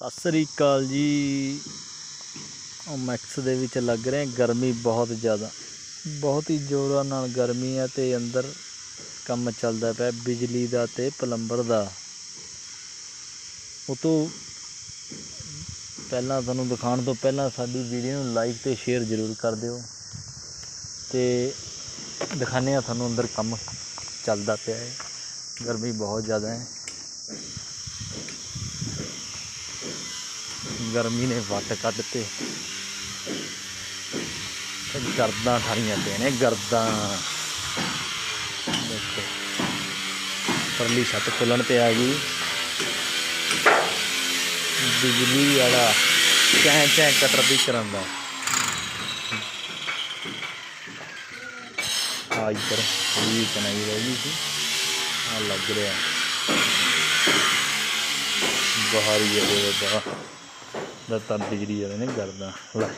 ਸਤਿ ਸ੍ਰੀ ਅਕਾਲ ਜੀ। ਉਹ ਮੈਕਸ ਦੇ ਵਿੱਚ ਲੱਗ ਰਹੇ ਗਰਮੀ ਬਹੁਤ ਜ਼ਿਆਦਾ। ਬਹੁਤ ਹੀ ਜ਼ੋਰਾਂ ਨਾਲ ਗਰਮੀ ਹੈ ਤੇ ਅੰਦਰ ਕੰਮ ਚੱਲਦਾ ਪਿਆ, ਬਿਜਲੀ ਦਾ ਤੇ ਪਲੰਬਰ ਦਾ। ਉਹ ਤੋਂ ਪਹਿਲਾਂ ਤੁਹਾਨੂੰ ਦਿਖਾਉਣ ਤੋਂ ਪਹਿਲਾਂ ਸਾਡੀ ਵੀਡੀਓ ਨੂੰ ਲਾਈਕ ਤੇ ਸ਼ੇਅਰ ਜ਼ਰੂਰ ਕਰ ਦਿਓ ਤੇ ਦਿਖਾਉਂਦੇ ਹਾਂ ਤੁਹਾਨੂੰ ਅੰਦਰ ਕੰਮ ਚੱਲਦਾ ਪਿਆ ਹੈ। ਗਰਮੀ ਬਹੁਤ ਜ਼ਿਆਦਾ ਹੈ। ਗਰਮੀ ਨੇ ਵੱਟ ਕੱਢਤੇ ਤੇ ਗਰਦਾਂ ਠਾਰੀਆਂ ਪਈਆਂ ਨੇ, ਗਰਦਾਂ। ਦੇਖੋ, ਪਰਲੀ ਛੱਤ ਖੁੱਲਣ ਤੇ ਆ ਗਈ। ਬਿਜਲੀ ਵਾਲਾ ਚੈਂ ਚੈਂ ਕਟਰ ਦੀ ਕਰਨ ਦਾ ਆ ਇੱਧਰ ਵੀ ਬਣਾਈ ਰਹਿ ਗਈ ਸੀ। ਆ ਲੱਗ ਰਿਹਾ। ਬਾਹਰ ਹੀ ਹੈ ਉਹਦਾ ਦਾ ਤਾਂ ਬਿਜਲੀ ਵਾਲੇ ਨੇ ਕਰਦਾ ਲੈ।